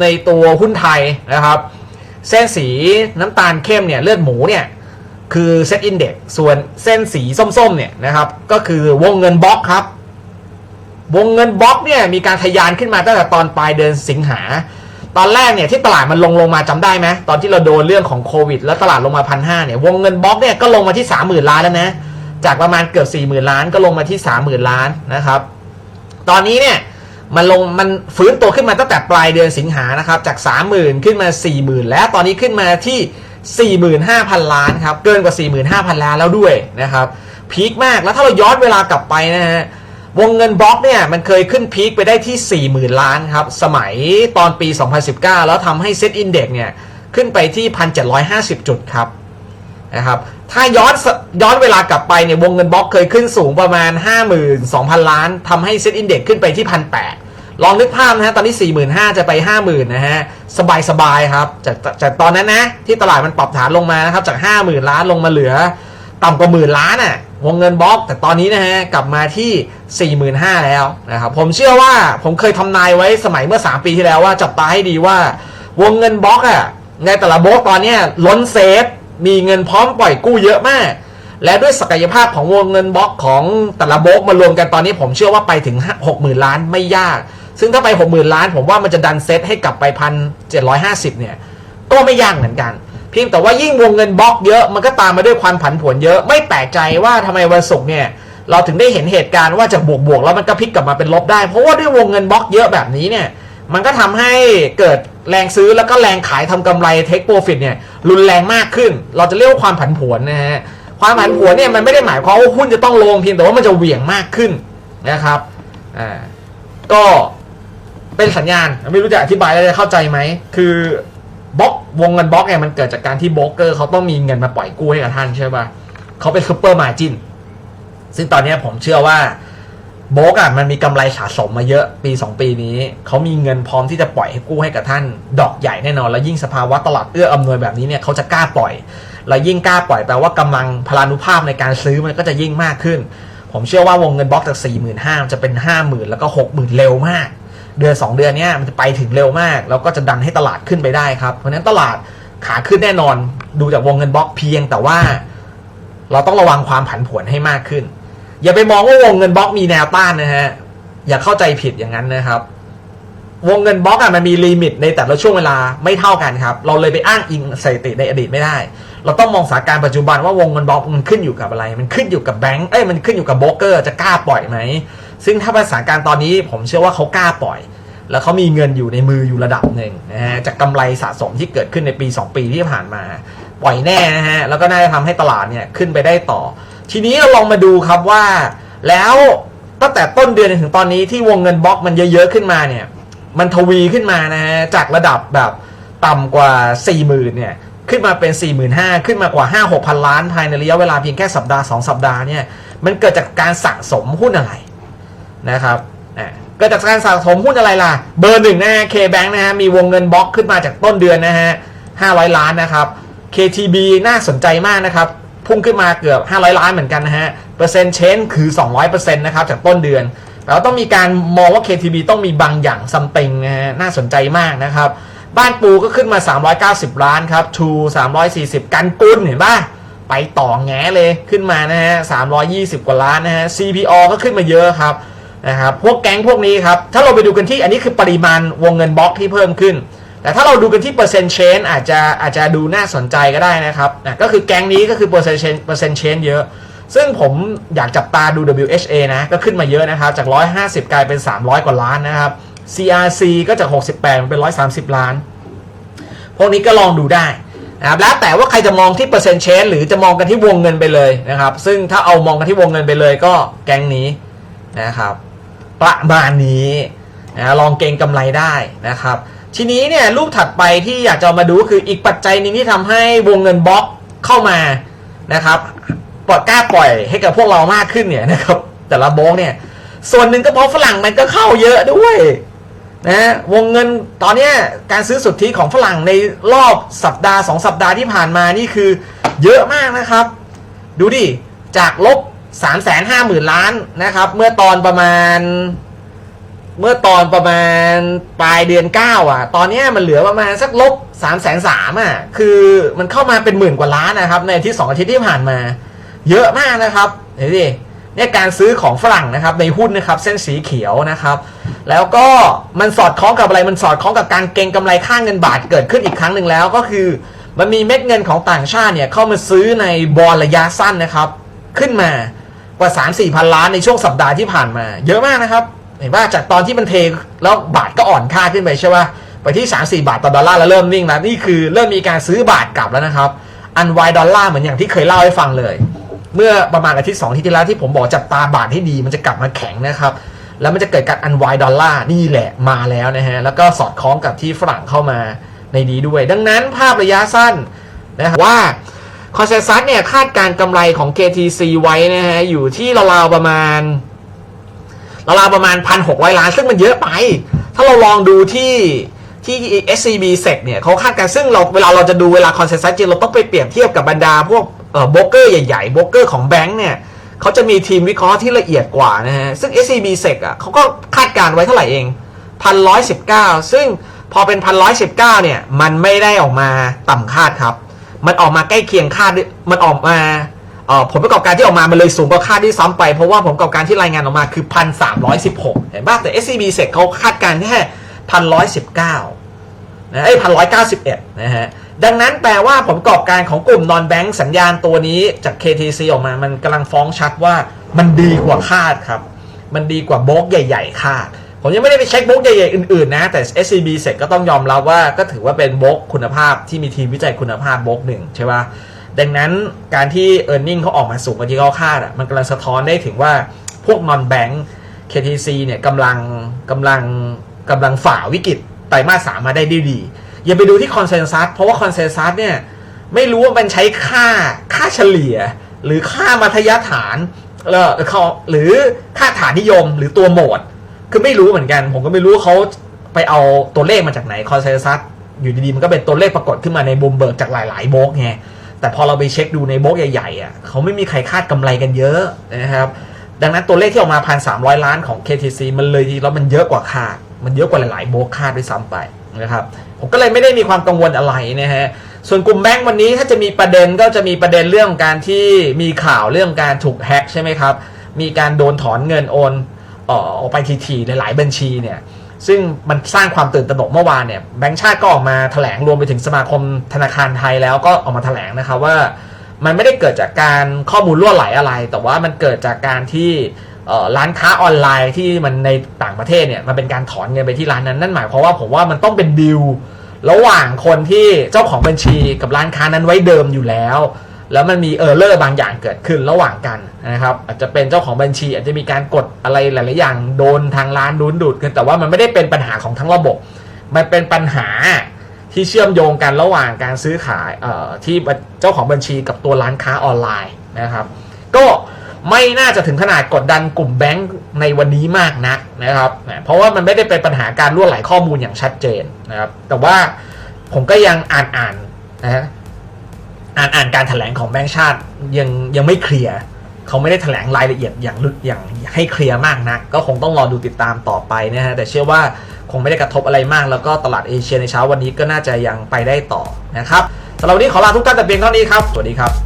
ในตัวหุ้นไทยนะครับ เส้นสีน้ำตาลเข้มเนี่ยเลือดหมูเนี่ยคือเซตอินเด็กส่วนเส้นสีส้มๆเนี่ยนะครับก็คือวงเงินบล็อกครับ วงเงินบล็อกเนี่ยมีการทะยานขึ้นมาตั้งแต่ตอนปลายเดือนสิงหา ตอนแรกเนี่ยที่ตลาดมันลงลงมาจำได้ไหมตอนที่เราโดนเรื่องของโควิด แล้วตลาดลงมาพันห้าเนี่ยวงเงินบล็อกเนี่ยก็ลงมาที่สามหมื่นล้านแล้วนะจากประมาณเกือบสี่หมื่นล้านก็ลงมาที่สามหมื่นล้านนะครับ ตอนนี้เนี่ย มันลงมันฟื้นตัวขึ้นมาตั้งแต่ปลายเดือนสิงหานะครับจาก 30,000 ขึ้นมา 40,000 แล้วตอนนี้ขึ้นมาที่ 45,000 ล้านครับเกินกว่า 45,000 ล้านแล้วด้วยนะครับพีคมากแล้วถ้าเราย้อนเวลากลับไปนะฮะวงเงินบล็อกเนี่ยมันเคยขึ้นพีคไปได้ที่ 40,000 ล้านครับสมัยตอนปี 2019 แล้วทำให้เซ็ตอินเด็กเนี่ยขึ้นไปที่ 1,750 จุดครับนะครับถ้าย้อนย้อนเวลากลับไปเนี่ยวงเงินบล็อกเคยขึ้นสูงประมาณ 52,000 ล้านทำให้เซ็ตอินเด็กขึ้นไปที่ 1,800 ลองนึกภาพนะฮะตอนนี้45,000จะไป 50,000นะฮะสบายสบายครับจากจากตอนนั้นนะที่ตลาดมันปรับฐานลงมานะครับจาก 50,000 ล้านลงมาเหลือ ต่ำกว่าหมื่นล้านอะ่ะวงเงินบล็อกแต่ตอนนี้นะฮะกลับมาที่ 45,000 แล้วนะครับผมเชื่อว่าผมเคยทำนายไว้สมัยเมื่อ 3 ปีที่แล้วว่าจับตาให้ดีว่าวงเงินบล็อกอะ่ะในแต่ละบล็อกตอนนี้ล้นเซฟมีเงินพร้อมปล่อยกู้เยอะมาก และด้วยศักยภาพของวงเงินบล็อกของแต่ละบล็อกมารวมกันตอนนี้ผมเชื่อว่าไปถึง 60,000 ล้านไม่ยาก ซึ่งถ้าไป 60,000 ล้าน ผมว่ามันจะดันเซตให้กลับไปพันเจ็ดเนี่ย ก็ไม่ยากเหมือนกัน เพียงแต่ว่ายิ่งวงเงินบล็อกเยอะมันก็ตามมาด้วยความผันผวนเยอะไม่แปลกใจว่าทำไมวันศุกร์เนี่ยเราถึงได้เห็นเหตุการณ์ว่าจากบวกบวกแล้วมันก็พลิกกลับมาเป็นลบได้ เพราะว่าด้วยวงเงินบล็อกเยอะแบบนี้เนี่ยมันก็ทำให้เกิดแรงซื้อแล้วก็แรงขายทำกำไรเทคโปรฟิตเนี่ยรุนแรงมากขึ้น เราจะเรียกว่าความผันผวนนะฮะความผันผวนเนี่ยมันไม่ได้หมายความว่าหุ้นจะต้องลงเพียงแต่ว่ามันจะเหวี่ยงมากขึ้นนะครับอ่าก็ เป็นสัญญาณ ไม่รู้จะอธิบายแล้วจะเข้าใจไหม คือบล็อกวงเงินบล็อกเนี่ยมันเกิดจากการที่โบรกเกอร์เขาต้องมีเงินมาปล่อยกู้ให้กับท่านใช่ป่ะเขาเป็นซูเปอร์มาจินซึ่งตอนนี้ผมเชื่อว่าโบกอะมันมีกำไรสะสมมาเยอะปี 2 ปีนี้ เขามีเงินพร้อมที่จะปล่อยให้กู้ให้กับท่าน ดอกใหญ่แน่นอน แล้วยิ่งสภาวะตลาดเอื้ออำนวยแบบนี้เนี่ยเขาจะกล้าปล่อย แล้วยิ่งกล้าปล่อยแปลว่ากำลังพลานุภาพในการซื้อมันก็จะยิ่งมากขึ้น ผมเชื่อว่าวงเงินบล็อกจาก4 5 0 0 0มันจะเป็น 5 0,000 แล้วก็ 60,000 เร็วมาก เดือน 2 เดือนเนี้ยมันจะไปถึงเร็วมาก แล้วก็จะดันให้ตลาดขึ้นไปได้ครับ เพราะฉะนั้นตลาดขาขึ้นแน่นอนดูจากวงเงินบล็อกเพียง แต่ว่าเราต้องระวังความผันผวนให้มากขึ้น อย่าไปมองว่าวงเงินบล็อกมีแนวต้านนะฮะอย่าเข้าใจผิดอย่างนั้นนะครับ วงเงินบล็อกอะมันมีลิมิตในแต่ละช่วงเวลาไม่เท่ากันครับ เราเลยไปอ้างอิงสถิติในอดีตไม่ได้ เราต้องมองสถานการณ์ปัจจุบันว่าวงเงินบล็อกมันขึ้นอยู่กับอะไร มันขึ้นอยู่กับแบงก์เอ้ยมันขึ้นอยู่กับโบรกเกอร์จะกล้าปล่อยไหม ซึ่งถ้าภาษาการตอนนี้ผมเชื่อว่าเขากล้าปล่อย แล้วเขามีเงินอยู่ในมืออยู่ระดับหนึ่งนะฮะจากกำไรสะสมที่เกิดขึ้นในปี 2 ปีที่ผ่านมา ปล่อยแน่นะฮะแล้วก็น่าจะทำให้ตลาดเนี่ยขึ้นไปได้ต่อ ทีนี้เราลองมาดูครับว่า แล้วตั้งแต่ต้นเดือนถึงตอนนี้ที่วงเงินบล็อกมันเยอะๆขึ้นมาเนี่ยมันทวีขึ้นมานะฮะจากระดับแบบต่ำกว่า 4 0,000เนี่ยขึ้นมาเป็น 4 5 0 0 0 ขึ้นมากว่า 5 6 0 0ล้านภายในระยะเวลาเพียงแค่สัปดาห์ 2 สัปดาห์เนี่ย มันเกิดจากการสะสมหุ้นอะไร นะครับเกิดจากการสะสมหุ้นอะไรล่ะ เบอร์หนึ่งนะฮะ K-Bank นะฮะ มีวงเงินบล็อกขึ้นมาจากต้นเดือนนะฮะ 500 ล้านนะครับ KTB น่าสนใจมากนะครับ พุ่งขึ้นมาเกือบ 500 ล้านเหมือนกันนะฮะ เปอร์เซ็นต์เชนคือ 200%นะครับ จากต้นเดือน แล้วต้องมีการมองว่า KTB ต้องมีบางอย่างซัมติงนะฮะ น่าสนใจมากนะครับ บ้านปูก็ขึ้นมา 390 ล้านครับทู340 กันกุลเห็นป่ะไปต่อแงเลยขึ้นมานะฮะ320 กว่าล้านนะฮะ CPO ก็ขึ้นมาเยอะครับ นะครับพวกแก๊งพวกนี้ครับถ้าเราไปดูกันที่อันนี้คือปริมาณวงเงินบล็อกที่เพิ่มขึ้น แต่ถ้าเราดูกันที่เปอร์เซ็นต์เชนอาจจะอาจจะดูน่าสนใจก็ได้นะครับนะก็คือแก๊งนี้ก็คือเปอร์เซ็นต์เชนเปอร์เซ็นต์เชนเยอะ ซึ่งผมอยากจับตาดู WHA นะก็ขึ้นมาเยอะนะครับจาก 150 กลายเป็น 300 กว่าล้านนะครับ CRC ก็จาก 68เป็น 130 ล้าน พวกนี้ก็ลองดูได้นะครับแล้วแต่ว่าใครจะมองที่เปอร์เซ็นต์เชนหรือจะมองกันที่วงเงินไปเลยนะครับ ซึ่งถ้าเอามองกันที่วงเงินไปเลยก็แก๊งนี้นะครับ ประมาณนี้นะลองเก็งกำไรได้นะครับ ทีนี้เนี่ยรูปถัดไปที่อยากจะมาดูคืออีกปัจจัยหนึงที่ทำให้วงเงินบล็อกเข้ามานะครับปล่อยกล้าปล่อยให้กับพวกเรามากขึ้นเนี่ยนะครับแต่ละบล็อกเนี่ยส่วนหนึ่งก็เพราะฝรั่งมันก็เข้าเยอะด้วยนะวงเงินตอนนี้การซื้อสุทธิของฝรั่งในรอบสัปดาห์ 2 สัปดาห์ที่ผ่านมานี่คือเยอะมากนะครับ ดูดิ จากลบ 3 5 0 0 0 0ล้านนะครับ เมื่อตอนประมาณ เมื่อตอนประมาณปลายเดือน9อะ ตอนนี้มันเหลือประมาณสักลบ3ามแสนสามอะ คือมันเข้ามาเป็นหมื่นกว่าล้านนะครับ ในที่สองอาทิตย์ที่ผ่านมา เยอะมากนะครับเห็นดิเนี่ยการซื้อของฝรั่งนะครับในหุ้นนะครับเส้นสีเขียวนะครับ แล้วก็มันสอดคล้องกับอะไรมันสอดคล้องกับการเก็งกำไรค่าเงินบาทเกิดขึ้นอีกครั้งหนึ่งแล้วก็คือ มันมีเม็ดเงินของต่างชาติเนี่ยเข้ามาซื้อในบอลระยะสั้นนะครับ ขึ้นมา กว่า 3 4 พันล้านในช่วงสัปดาห์ที่ผ่านมา เยอะมากนะครับ เห็นว่าจากตอนที่มันเทแล้วบาทก็อ่อนค่าขึ้นไปใช่ป่ะไปที่ 3 4 บาทต่อดอลลาร์แล้วเริ่มนิ่งแล้วนี่คือเริ่มมีการซื้อบาทกลับแล้วนะครับ อันไวดอลลาร์เหมือนอย่างที่เคยเล่าให้ฟังเลย เมื่อประมาณอาทิตย์สองอาทิตย์ที่แล้วที่ผมบอกจับตาบาทให้ดีมันจะกลับมาแข็งนะครับ แล้วมันจะเกิดการอันไวดอลลาร์นี่แหละมาแล้วนะฮะ แล้วก็สอดคล้องกับที่ฝรั่งเข้ามาในนี้ด้วย ดังนั้นภาพระยะสั้นนะครับว่า คอนเซนซัสเนี่ยคาดการกำไรของ KTC ไว้นะฮะอยู่ที่ราวๆประมาณราวๆประมาณ 1,600 ล้าน ซึ่งมันเยอะไป ถ้าเราลองดูที่ที่ SCB SEC เนี่ยเขาคาดการ์ซึ่งเราเวลาเราจะดูเวลาคอนเซนซัสจริงเราต้องไปเปรียบเทียบกับบรรดาพวกเอ่อโบรกเกอร์ใหญ่ๆโบรกเกอร์ของแบงก์เนี่ยเขาจะมีทีมวิเคราะห์ที่ละเอียดกว่านะฮะ ซึ่ง SCB SEC อะเขาก็คาดการ์ไว้เท่าไหร่เอง1,119ซึ่งพอเป็น1,119เนี่ย มันไม่ได้ออกมาต่ำคาดครับ มันออกมาใกล้เคียงคาดมันออกมาผลประกอบการที่ออกมา มันเลยสูงกว่าคาดที่ซ้ำไป เพราะว่าผลประกอบการที่รายงานออกมาคือ 1,316 เห็นป่ะแต่ SCB เสร็จเขาคาดการณ์แค่ 1,119นะไอ้พันร้อยเก้าสิบเอ็ดนะฮะ ดังนั้นแปลว่าผลประกอบการของกลุ่มนอนแบงก์สัญญาณตัวนี้จาก KTC ออกมา มันกำลังฟ้องชัดว่ามันดีกว่าคาดครับ มันดีกว่าโบรกใหญ่ ๆ คาด ผมยังไม่ได้ไปเช็คโบรกใหญ่ๆอื่นๆนะ แต่ SCB เสร็จก็ต้องยอมรับว่าก็ถือว่าเป็นโบรกคุณภาพที่มีทีมวิจัยคุณภาพโบรกหนึ่งใช่ป่ะดังนั้นการที่ e a r n i n g เขาออกมาสูงกว่าที่เขาคาดอะมันกำลังสะท้อนได้ถึงว่าพวกนอนแบงก์ KTC เนี่ยกำลังกำลังกำลังฝ่าวิกฤตไตรมาสสามมาได้ดี อย่าไปดูที่คอนเซนแซสเพราะว่าคอนเซนแซสเนี่ยไม่รู้ว่ามันใช้ค่าค่าเฉลี่ย หรือค่ามัธยฐานแล้วเขาหรือค่าฐานนิยมหรือตัวโหมด คือไม่รู้เหมือนกัน ผมก็ไม่รู้เขาไปเอาตัวเลขมาจากไหนคอนเซนแซสอยู่ดีๆมันก็เป็นตัวเลขปรากฏขึ้นมาในบูมเบิร์กจากหลายๆโบรกไงแต่พอเราไปเช็คดูในโบรกใหญ่ๆอะเขาไม่มีใครคาดกำไรกันเยอะนะครับดังนั้นตัวเลขที่ออกมาพันสามร้อยล้านของ KTC มันเลยทีแล้วมันเยอะกว่าคาด มันเยอะกว่าหลายๆโบรกคาดด้วยซ้ำไปนะครับผมก็เลยไม่ได้มีความกังวลอะไรนะฮะส่วนกลุ่มแบงก์วันนี้ถ้าจะมีประเด็นก็จะมีประเด็นเรื่องการที่มีข่าวเรื่องการถูกแฮ็กใช่ไหมครับมีการโดนถอนเงินโอน ออกไปทีๆหลาย ๆ บัญชีเนี่ยซึ่งมันสร้างความตื่นตระหนกเมื่อวานเนี่ยแบงก์ชาติก็ออกมาแถลงรวมไปถึงสมาคมธนาคารไทยแล้วก็ออกมาแถลงนะครับว่า มันไม่ได้เกิดจากการข้อมูลรั่วไหลอะไร แต่ว่ามันเกิดจากการที่ร้านค้าออนไลน์ที่มันในต่างประเทศเนี่ยมันเป็นการถอนเงินไปที่ร้านนั้นนั่นหมายความว่าผมว่ามันต้องเป็นดีลระหว่างคนที่เจ้าของบัญชีกับร้านค้านั้นไว้เดิมอยู่แล้ว แล้วมันมีเออร์เลอร์บางอย่างเกิดขึ้นระหว่างกันนะครับ อาจจะเป็นเจ้าของบัญชี อาจจะมีการกดอะไรหลาย ๆ อย่างโดนทางร้านดูนดูดกันแต่ว่ามันไม่ได้เป็นปัญหาของทั้งระบบ มันเป็นปัญหาที่เชื่อมโยงกันระหว่างการซื้อขายเอ่อที่เจ้าของบัญชีกับตัวร้านค้าออนไลน์นะครับ ก็ไม่น่าจะถึงขนาดกดดันกลุ่มแบงก์ในวันนี้มากนักนะครับ เพราะว่ามันไม่ได้เป็นปัญหาการรั่วไหลข้อมูลอย่างชัดเจนนะครับ แต่ว่าผมก็ยังอ่านอ่านนะฮะ อ่านอ่านการถแถลงของแบงค์ชาติยังยังไม่เคลียร์เขาไม่ได้แถลงรายละเอียดอย่างลึกอย่างให้เคลียร์มากนัก ก็คงต้องรอดูติดตามต่อไปนะฮะแต่เชื่อว่าคงไม่ได้กระทบอะไรมาก แล้วก็ตลาดเอเชียในเช้าวันนี้ก็น่าจะยังไปได้ต่อนะครับสำหรับวันนี้ขอลาทุกท่านแต่เพียงเท่านี้ครับสวัสดีครับ